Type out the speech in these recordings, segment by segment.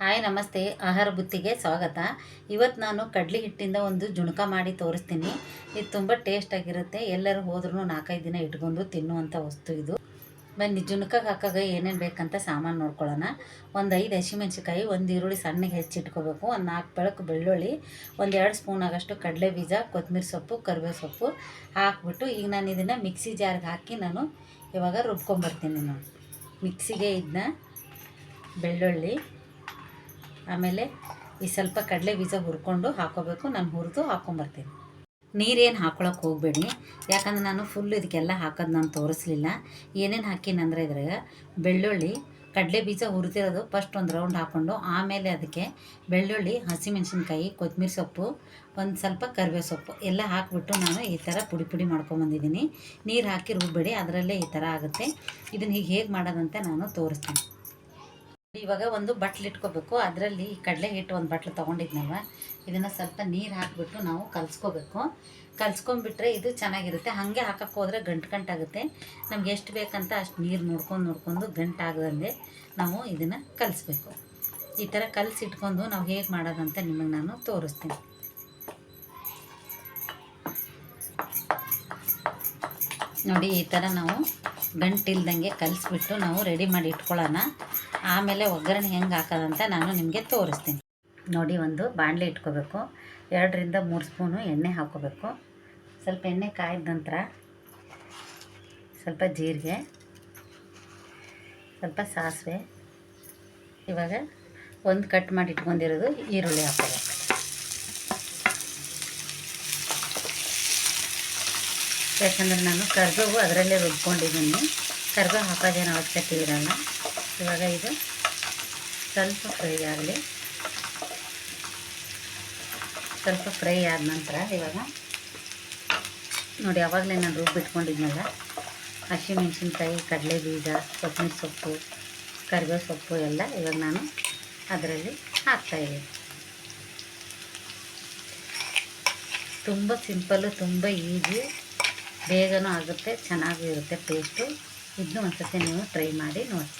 Hi, ನಮಸ್ತೆ. ಆಹಾರ ಬುತ್ತಿಗೆ ಸ್ವಾಗತ. ಇವತ್ತು ನಾನು ಕಡ್ಲಿ ಹಿಟ್ಟಿಂದ ಒಂದು ಜುಣಕ ಮಾಡಿ ತೋರಿಸ್ತೀನಿ. ಇದು ತುಂಬ ಟೇಸ್ಟಾಗಿರುತ್ತೆ ಎಲ್ಲರೂ ಹೋದ್ರೂ ನಾಲ್ಕೈದು ದಿನ ಇಟ್ಕೊಂಡು ತಿನ್ನುವಂಥ ವಸ್ತು ಇದು. ಬನ್ನಿ ಜುಣಕಕ್ಕೆ ಹಾಕಾಗ ಏನೇನು ಬೇಕಂತ ಸಾಮಾನು ನೋಡ್ಕೊಳ್ಳೋಣ. ಒಂದು ಐದು ಹಸಿಮೆಣ್ಸಿಕಾಯಿ ಒಂದು ಈರುಳ್ಳಿ ಸಣ್ಣಗೆ ಹೆಚ್ಚಿಟ್ಕೋಬೇಕು. ಒಂದು ನಾಲ್ಕು ಬೆಳಕು ಬೆಳ್ಳುಳ್ಳಿ, ಒಂದು ಎರಡು ಸ್ಪೂನ್ ಆಗೋಷ್ಟು ಕಡಲೆ ಬೀಜ ಕೊತ್ತಂಬರಿ ಸೊಪ್ಪು ಕರಿಬೇವು ಸೊಪ್ಪು ಹಾಕ್ಬಿಟ್ಟು ಈಗ ನಾನು ಇದನ್ನು ಮಿಕ್ಸಿ ಜಾರ್ಗೆ ಹಾಕಿ ನಾನು ಇವಾಗ ರುಬ್ಕೊಂಬರ್ತೀನಿ ನಾನು. ಮಿಕ್ಸಿಗೆ ಇದನ್ನ ಬೆಳ್ಳುಳ್ಳಿ ಆಮೇಲೆ ಈ ಸ್ವಲ್ಪ ಕಡಲೆ ಬೀಜ ಹುರ್ಕೊಂಡು ಹಾಕೋಬೇಕು. ನಾನು ಹುರಿದು ಹಾಕ್ಕೊಂಬರ್ತೀನಿ ನೀರೇನು ಹಾಕೊಳಕ್ಕೆ ಹೋಗಬೇಡಿ. ಯಾಕಂದ್ರೆ ನಾನು ಫುಲ್ ಇದಕ್ಕೆಲ್ಲ ಹಾಕೋದು ನಾನು ತೋರಿಸ್ಲಿಲ್ಲ. ಏನೇನು ಹಾಕಿನಂದ್ರೆ ಇದ್ರಾಗ ಬೆಳ್ಳುಳ್ಳಿ, ಕಡಲೆ ಬೀಜ ಹುರಿದಿರೋದು ಫಸ್ಟ್ ಒಂದು ರೌಂಡ್ ಹಾಕ್ಕೊಂಡು ಆಮೇಲೆ ಅದಕ್ಕೆ ಬೆಳ್ಳುಳ್ಳಿ, ಹಸಿಮೆಣ್ಸಿನ್ಕಾಯಿ ಕೊತ್ತಂಬರಿ ಸೊಪ್ಪು, ಒಂದು ಸ್ವಲ್ಪ ಕರಿಬೇವು ಸೊಪ್ಪು ಎಲ್ಲ ಹಾಕಿಬಿಟ್ಟು ನಾನು ಈ ಥರ ಪುಡಿ ಪುಡಿ ಮಾಡ್ಕೊಂಬಂದಿದ್ದೀನಿ ನೀರು ಹಾಕಿ ರುಬ್ಬೇಡಿ, ಅದರಲ್ಲೇ ಈ ಥರ ಆಗುತ್ತೆ. ಇದನ್ನು ಹೀಗೆ ಹೇಗೆ ಮಾಡೋದಂತ ನಾನು ತೋರಿಸ್ತೀನಿ. ಇವಾಗ ಒಂದು ಬಟ್ಲು ಇಟ್ಕೋಬೇಕು. ಅದರಲ್ಲಿ ಕಡಲೆ ಹಿಟ್ಟು ಒಂದು ಬಟ್ಲು ತೊಗೊಂಡಿದ್ನಲ್ವ? ಇದನ್ನು ಸ್ವಲ್ಪ ನೀರು ಹಾಕಿಬಿಟ್ಟು ನಾವು ಕಲಿಸ್ಕೋಬೇಕು. ಕಲಿಸ್ಕೊಂಡ್ಬಿಟ್ರೆ ಇದು ಚೆನ್ನಾಗಿರುತ್ತೆ. ಹಾಗೆ ಹಾಕಕ್ಕೆ ಹೋದರೆ ಗಂಟು ಗಂಟಾಗುತ್ತೆ ನಮ್ಗೆ ಎಷ್ಟು ಬೇಕಂತ ಅಷ್ಟು ನೀರು ನೋಡ್ಕೊಂಡು ನೋಡ್ಕೊಂಡು ಗಂಟಾಗದಂಗೆ ನಾವು ಇದನ್ನು ಕಲಿಸ್ಬೇಕು. ಈ ಥರ ಕಲಸಿಟ್ಕೊಂಡು ನಾವು ಹೇಗೆ ಮಾಡೋದಂತ ನಿಮಗೆ ನಾನು ತೋರಿಸ್ತೀನಿ. ನೋಡಿ ಈ ಥರ ನಾವು ಗಂಟಿಲ್ದಂಗೆ ಕಲಿಸ್ಬಿಟ್ಟು ನಾವು ರೆಡಿ ಮಾಡಿ ಇಟ್ಕೊಳ್ಳೋಣ. ಆಮೇಲೆ ಒಗ್ಗರಣೆ ಹೆಂಗೆ ಹಾಕೋದಂತ ನಾನು ನಿಮಗೆ ತೋರಿಸ್ತೀನಿ. ನೋಡಿ, ಒಂದು ಬಾಣಲೆ ಇಟ್ಕೋಬೇಕು. ಎರಡರಿಂದ ಮೂರು ಸ್ಪೂನು ಎಣ್ಣೆ ಹಾಕೋಬೇಕು. ಸ್ವಲ್ಪ ಎಣ್ಣೆ ಕಾಯ್ದ ನಂತರ ಸ್ವಲ್ಪ ಜೀರಿಗೆ, ಸ್ವಲ್ಪ ಸಾಸಿವೆ, ಇವಾಗ ಒಂದು ಕಟ್ ಮಾಡಿ ಇಟ್ಕೊಂಡಿರೋದು ಈರುಳ್ಳಿ ಹಾಕೋಬೇಕು. ಯಾಕಂದ್ರೆ ನಾನು ಕರ್ಬೇವು ಅದರಲ್ಲೇ ರುಬ್ಕೊಂಡಿದ್ದೀನಿ. ಕರ್ಬೇವು ಹಾಕೋದೇನು ಅವಶ್ಯಕತೆ ಇರಲ್ಲ. ಇವಾಗ ಇದು ಸ್ವಲ್ಪ ಫ್ರೈ ಆಗಲಿ. ಸ್ವಲ್ಪ ಫ್ರೈ ಆದ ನಂತರ ಇವಾಗ ನೋಡಿ ಯಾವಾಗಲೇ ನಾನು ರುಬ್ಬಿಟ್ಕೊಂಡಿದ್ನಲ್ಲ ಹಸಿಮೆಣ್ಸಿನ್ಕಾಯಿ ಕಡಲೆ ಬೀಜ ಕೊತ್ತಂಬರಿ ಸೊಪ್ಪು, ಕರಿಬೇವು ಸೊಪ್ಪು ಎಲ್ಲ ಇವಾಗ ನಾನು ಅದರಲ್ಲಿ ಹಾಕ್ತಾಯಿದ್ದೀನಿ ತುಂಬ ಸಿಂಪಲ್ಲು, ತುಂಬ ಈಸಿ. ಬೇಗನೂ ಆಗುತ್ತೆ, ಚೆನ್ನಾಗೂ ಇರುತ್ತೆ ಟೇಸ್ಟು ಇದನ್ನು ಒಂದ್ಸತಿ ನೀವು ಟ್ರೈ ಮಾಡಿ ನೋಡಿ.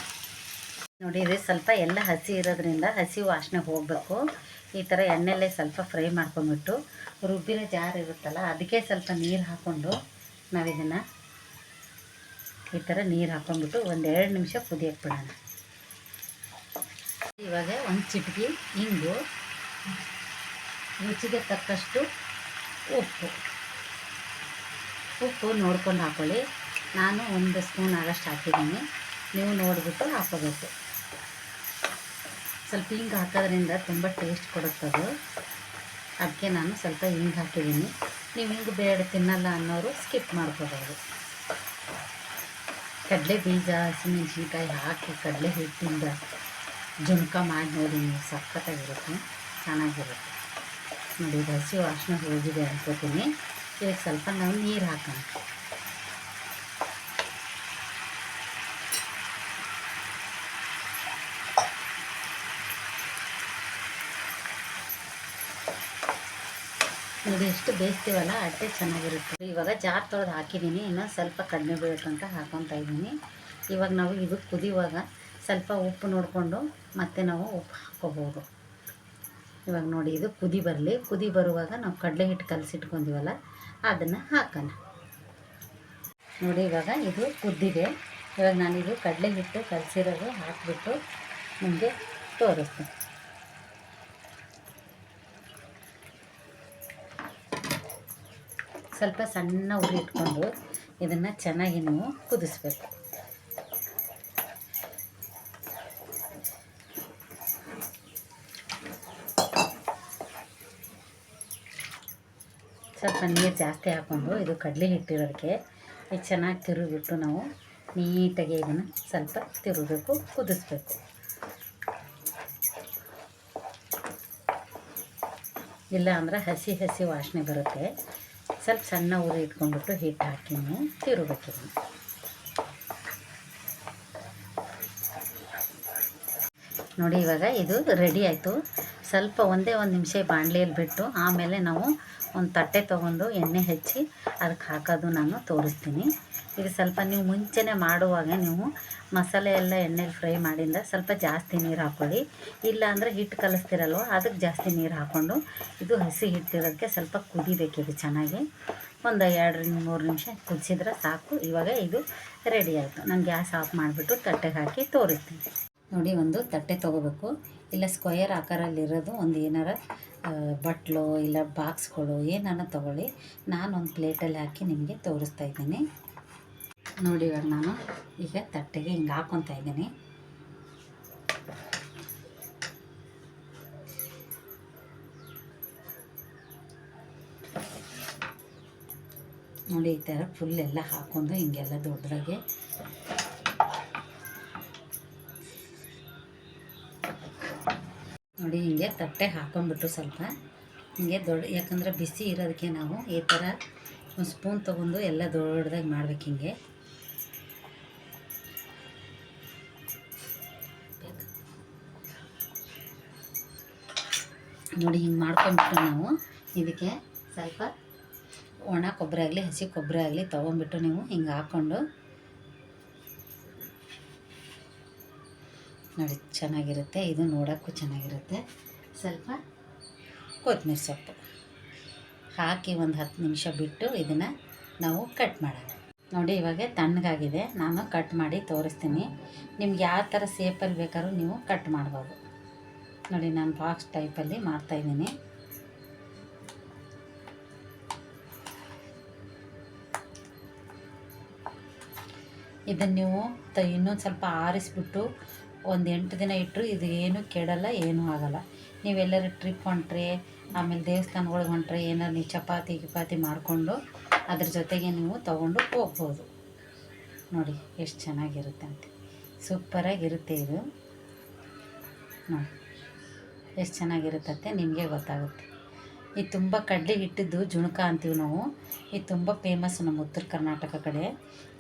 ನೋಡಿ ಸ್ವಲ್ಪ ಎಲ್ಲ ಹಸಿ ಇರೋದ್ರಿಂದ ಹಸಿ ವಾಸನೆ ಹೋಗಬೇಕು. ಈ ಥರ ಎಣ್ಣೆಲ್ಲೇ ಸ್ವಲ್ಪ ಫ್ರೈ ಮಾಡ್ಕೊಂಬಿಟ್ಟು ರುಬ್ಬಿರೋ ಜಾರ್ ಇರುತ್ತಲ್ಲ, ಅದಕ್ಕೆ ಸ್ವಲ್ಪ ನೀರು ಹಾಕ್ಕೊಂಡು ನಾವು ಇದನ್ನು ಈ ಥರ ನೀರು ಹಾಕ್ಕೊಂಡ್ಬಿಟ್ಟು ಒಂದೆರಡು ನಿಮಿಷ ಕುದಿಯಕ್ಕೆ ಬಿಡೋಣ. ಇವಾಗ ಒಂದು ಚಿಟಕಿ ಹಿಂಗು ರುಚಿಗೆ ತಕ್ಕಷ್ಟು ಉಪ್ಪು. ಉಪ್ಪು ನೋಡ್ಕೊಂಡು ಹಾಕ್ಕೊಳ್ಳಿ ನಾನು ಒಂದು ಸ್ಪೂನ್ ಆಗಷ್ಟು ಹಾಕಿದ್ದೀನಿ. ನೀವು ನೋಡಿಬಿಟ್ಟು ಹಾಕೋಬೇಕು. ಸ್ವಲ್ಪ ಹಿಂಗೆ ಹಾಕೋದ್ರಿಂದ ತುಂಬ ಟೇಸ್ಟ್ ಕೊಡುತ್ತದು ಅದಕ್ಕೆ ನಾನು ಸ್ವಲ್ಪ ಹಿಂಗೆ ಹಾಕಿದ್ದೀನಿ. ನೀವು ಹಿಂಗೆ ಬೇಡ ತಿನ್ನಲ್ಲ ಅನ್ನೋರು ಸ್ಕಿಪ್ ಮಾಡ್ಕೋಬೋದು ಕಡಲೆ ಬೀಜ, ಹಸಿಮೆಣ್ಸಿನ್ಕಾಯಿ ಹಾಕಿ ಕಡಲೆ ಹಿಟ್ಟಿಂದ ಜುಮ್ಕ ಮಾಡಿ ನೋಡಿ ನೀವು ಸಖತ್ತಾಗಿರುತ್ತೆ. ಚೆನ್ನಾಗಿರುತ್ತೆ. ನೋಡಿ, ಹಸಿ ವಾಸನೆ ಹೋಗಿದೆ ಅನ್ಕೋತೀನಿ. ಈಗ ಸ್ವಲ್ಪ ನಾವು ನೀರು ಹಾಕೋಣ. ನೋಡಿ ಎಷ್ಟು ಬೇಯಿಸ್ತೀವಲ್ಲ, ಅಟ್ಟೆ ಚೆನ್ನಾಗಿರುತ್ತೆ. ಇವಾಗ ಜಾರ್ ತೊಳೆದು ಹಾಕಿದ್ದೀನಿ, ಇನ್ನೂ ಸ್ವಲ್ಪ ಕಡಿಮೆ ಬೀಳಕ್ಕಂತ ಹಾಕೊತಾ ಇದ್ದೀನಿ. ಇವಾಗ ನಾವು ಇದು ಕುದಿಯುವಾಗ ಸ್ವಲ್ಪ ಉಪ್ಪು ನೋಡಿಕೊಂಡು ಮತ್ತೆ ನಾವು ಉಪ್ಪು ಹಾಕ್ಕೋಬೋದು ಇವಾಗ ನೋಡಿ, ಇದು ಕುದಿ ಬರಲಿ. ಕುದಿ ಬರುವಾಗ ನಾವು ಕಡಲೆ ಹಿಟ್ಟು ಕಲಸಿಟ್ಕೊಂಡಿವಲ್ಲ ಅದನ್ನು ಹಾಕೋಣ. ನೋಡಿ, ಇವಾಗ ಇದು ಕುದ್ದಿದೆ. ಇವಾಗ ನಾನಿದು ಕಡಲೆ ಹಿಟ್ಟು ಕಲಸಿರೋದು ಹಾಕಿಬಿಟ್ಟು ನಿಮಗೆ ತೋರಿಸ್ತೀನಿ. ಸ್ವಲ್ಪ ಸಣ್ಣ ಉರಿ ಇಟ್ಕೊಂಡು ಇದನ್ನು ಚೆನ್ನಾಗಿ ನೀವು ಕುದಿಸ್ಬೇಕು. ಸ್ವಲ್ಪ ನೀರು ಜಾಸ್ತಿ ಹಾಕ್ಕೊಂಡು ಇದು ಕಡಲೆ ಹಿಟ್ಟಿರೋದಕ್ಕೆ ಈಗ ಚೆನ್ನಾಗಿ ತಿರುಗಿಬಿಟ್ಟು ನಾವು ನೀಟಾಗಿ ಇದನ್ನು ಸ್ವಲ್ಪ ತಿರುಗಬೇಕು, ಕುದಿಸ್ಬೇಕು. ಇಲ್ಲ ಅಂದ್ರೆ ಹಸಿ ಹಸಿ ವಾಸನೆ ಬರುತ್ತೆ. ಸ್ವಲ್ಪ ಸಣ್ಣ ಉರಿ ಇಟ್ಕೊಂಡ್ಬಿಟ್ಟು ಹಿಟ್ಟು ಹಾಕಿ ತಿರುಗಬೇಕು ನೋಡಿ, ಇವಾಗ ಇದು ರೆಡಿ ಆಯಿತು. ಸ್ವಲ್ಪ ಒಂದೇ ಒಂದು ನಿಮಿಷ ಬಾಣಲೆಯಲ್ಲಿ ಬಿಟ್ಟು ಆಮೇಲೆ ನಾವು ಒಂದು ತಟ್ಟೆ ತೊಗೊಂಡು ಎಣ್ಣೆ ಹಚ್ಚಿ ಅದಕ್ಕೆ ಹಾಕೋದು ನಾನು ತೋರಿಸ್ತೀನಿ. ಇದು ಸ್ವಲ್ಪ ನೀವು ಮುಂಚೆನೇ ಮಾಡುವಾಗ ನೀವು ಮಸಾಲೆ ಎಲ್ಲ ಎಣ್ಣೆಲಿ ಫ್ರೈ ಮಾಡಿಂದ ಸ್ವಲ್ಪ ಜಾಸ್ತಿ ನೀರು ಹಾಕ್ಕೊಳ್ಳಿ. ಇಲ್ಲ ಅಂದರೆ ಹಿಟ್ಟು ಕಲಿಸ್ತಿರಲ್ವ ಅದಕ್ಕೆ ಜಾಸ್ತಿ ನೀರು ಹಾಕ್ಕೊಂಡು ಇದು ಹಸಿ ಹಿಟ್ಟಿರೋದಕ್ಕೆ ಸ್ವಲ್ಪ ಕುದಿಬೇಕಿದು ಚೆನ್ನಾಗಿ. ಒಂದು ಎರಡರಿಂದ ಮೂರು ನಿಮಿಷ ಕುದಿಸಿದ್ರೆ ಸಾಕು. ಇವಾಗ ಇದು ರೆಡಿ ಆಯಿತು. ನಾನು ಗ್ಯಾಸ್ ಆಫ್ ಮಾಡಿಬಿಟ್ಟು ತಟ್ಟೆಗೆ ಹಾಕಿ ತೋರಿಸ್ತೀನಿ. ನೋಡಿ ಒಂದು ತಟ್ಟೆ ತೊಗೋಬೇಕು. ಇಲ್ಲ ಸ್ಕ್ವಯರ್ ಆಕಾರಲ್ಲಿರೋದು ಒಂದು ಏನಾರ ಬಟ್ಲು ಇಲ್ಲ ಬಾಕ್ಸ್ಗಳು ಏನಾರ ತೊಗೊಳ್ಳಿ. ನಾನು ಒಂದು ಪ್ಲೇಟಲ್ಲಿ ಹಾಕಿ ನಿಮಗೆ ತೋರಿಸ್ತಾ ಇದ್ದೀನಿ. ನೋಡಿ ಇವಾಗ ನಾನು ಈಗ ತಟ್ಟೆಗೆ ಹಿಂಗೆ ಹಾಕೊತಾ ಇದ್ದೀನಿ. ನೋಡಿ ಈ ಥರ ಫುಲ್ ಎಲ್ಲ ಹಾಕೊಂಡು ಹಿಂಗೆಲ್ಲ ದೊಡ್ಡದಾಗೆ ನೋಡಿ ಹಿಂಗೆ ತಟ್ಟೆ ಹಾಕೊಂಡ್ಬಿಟ್ಟು ಸ್ವಲ್ಪ. ಹಿಂಗೆ ದೊಡ್ಡ ಯಾಕಂದರೆ ಬಿಸಿ ಇರೋದಕ್ಕೆ ನಾವು ಈ ಥರ ಒಂದು ಸ್ಪೂನ್ ತೊಗೊಂಡು ಎಲ್ಲ ದೊಡ್ಡದಾಗಿ ಮಾಡ್ಬೇಕು ಹಿಂಗೆ. ನೋಡಿ ಹಿಂಗೆ ಮಾಡ್ಕೊಂಡ್ಬಿಟ್ಟು ನಾವು. ಇದಕ್ಕೆ ಸ್ವಲ್ಪ ಒಣ ಕೊಬ್ಬರಿ ಆಗಲಿ, ಹಸಿ ಕೊಬ್ಬರಿ ಆಗಲಿ ತೊಗೊಂಡ್ಬಿಟ್ಟು ನೀವು ಹಿಂಗೆ ಹಾಕ್ಕೊಂಡು ನೋಡಿ, ಚೆನ್ನಾಗಿರುತ್ತೆ. ಇದು ನೋಡೋಕ್ಕೂ ಚೆನ್ನಾಗಿರುತ್ತೆ. ಸ್ವಲ್ಪ ಕೊತ್ತಂಬರಿ ಸೊಪ್ಪು. ಹಾಕಿ ಒಂದು ಹತ್ತು ನಿಮಿಷ ಬಿಟ್ಟು ಇದನ್ನು ನಾವು ಕಟ್ ಮಾಡೋಣ. ನೋಡಿ, ಇವಾಗ ತಣ್ಣಗಾಗಿದೆ. ನಾನು ಕಟ್ ಮಾಡಿ ತೋರಿಸ್ತೀನಿ. ನಿಮ್ಗೆ ಯಾವ ಥರ ಸೇಪಲ್ಲಿ ಬೇಕಾದ್ರೂ ನೀವು ಕಟ್ ಮಾಡ್ಬೋದು. ನೋಡಿ, ನಾನು ಬಾಕ್ಸ್ ಟೈಪಲ್ಲಿ ಮಾಡ್ತಾಯಿದ್ದೀನಿ ಇದನ್ನು ನೀವು ತ ಇನ್ನೊಂದು ಸ್ವಲ್ಪ ಆರಿಸ್ಬಿಟ್ಟು ಒಂದು ಎಂಟು ದಿನ ಇಟ್ಟರು ಇದು ಏನೂ ಕೆಡಲ್ಲ, ಏನೂ ಆಗಲ್ಲ. ನೀವೆಲ್ಲರೂ ಟ್ರಿಪ್ ಹೊಂಟ್ರೆ, ಆಮೇಲೆ ದೇವಸ್ಥಾನಗಳಿಗೆ ಹೊಂಟ್ರೆ ಏನಾರು ನೀವು ಚಪಾತಿ, ಗಿಪಾತಿ ಮಾಡಿಕೊಂಡು ಅದ್ರ ಜೊತೆಗೆ ನೀವು ತೊಗೊಂಡು ಹೋಗ್ಬೋದು. ನೋಡಿ ಎಷ್ಟು ಚೆನ್ನಾಗಿರುತ್ತೆ ಅಂತ. ಸೂಪರಾಗಿರುತ್ತೆ ಇದು. ನೋಡಿ ಎಷ್ಟು ಚೆನ್ನಾಗಿರುತ್ತಂತೆ ನಿಮಗೆ ಗೊತ್ತಾಗುತ್ತೆ. ಇದು ತುಂಬ ಕಡಲೆ ಹಿಟ್ಟಿದ್ದು ಜುಣಕ ಅಂತೀವಿ ನಾವು. ಇದು ತುಂಬ ಫೇಮಸ್ ನಮ್ಮ ಉತ್ತರ ಕರ್ನಾಟಕ ಕಡೆ.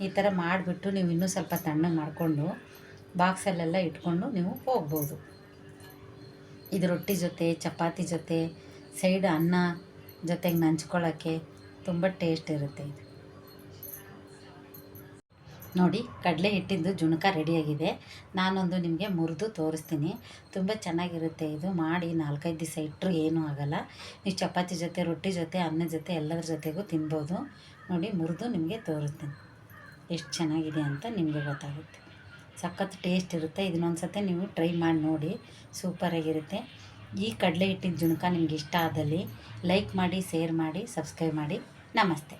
ಈ ಥರ ಮಾಡಿಬಿಟ್ಟು ನೀವು ಇನ್ನೂ ಸ್ವಲ್ಪ ತಣ್ಣಗೆ ಮಾಡಿಕೊಂಡು ಬಾಕ್ಸಲ್ಲೆಲ್ಲ ಇಟ್ಕೊಂಡು ನೀವು ಹೋಗ್ಬೋದು. ಇದು ರೊಟ್ಟಿ ಜೊತೆ, ಚಪಾತಿ ಜೊತೆ, ಸೈಡ್ ಅನ್ನ ಜೊತೆಗೆ ನಂಚ್ಕೊಳ್ಳೋಕ್ಕೆ ತುಂಬ ಟೇಸ್ಟ್ ಇರುತ್ತೆ ಇದು. ನೋಡಿ, ಕಡಲೆ ಹಿಟ್ಟಿದ್ದು ಜುಣಕ ರೆಡಿಯಾಗಿದೆ. ನಾನೊಂದು ನಿಮಗೆ ಮುರಿದು ತೋರಿಸ್ತೀನಿ. ತುಂಬ ಚೆನ್ನಾಗಿರುತ್ತೆ ಇದು. ಮಾಡಿ ನಾಲ್ಕೈದು ದಿವಸ ಇಟ್ಟರು ಏನೂ ಆಗಲ್ಲ. ನೀವು ಚಪಾತಿ ಜೊತೆ, ರೊಟ್ಟಿ ಜೊತೆ ಅನ್ನದ ಜೊತೆ, ಎಲ್ಲದ್ರ ಜೊತೆಗೂ ತಿನ್ಬೋದು. ನೋಡಿ, ಮುರಿದು ನಿಮಗೆ ತೋರಿಸ್ತೀನಿ. ಎಷ್ಟು ಚೆನ್ನಾಗಿದೆ ಅಂತ ನಿಮಗೆ ಗೊತ್ತಾಗುತ್ತೆ. ಸಖತ್ ಟೇಸ್ಟ್ ಇರುತ್ತೆ. ಇದನ್ನೊಂದು ಸತಿ ನೀವು ಟ್ರೈ ಮಾಡಿ ನೋಡಿ. ಸೂಪರಾಗಿರುತ್ತೆ ಈ ಕಡಲೆ ಹಿಟ್ಟಿನ ಜುಣಕ ನಿಮ್ಗೆ ಇಷ್ಟ ಆದಲ್ಲಿ ಲೈಕ್ ಮಾಡಿ ಶೇರ್ ಮಾಡಿ ಸಬ್ಸ್ಕ್ರೈಬ್ ಮಾಡಿ. ನಮಸ್ತೆ.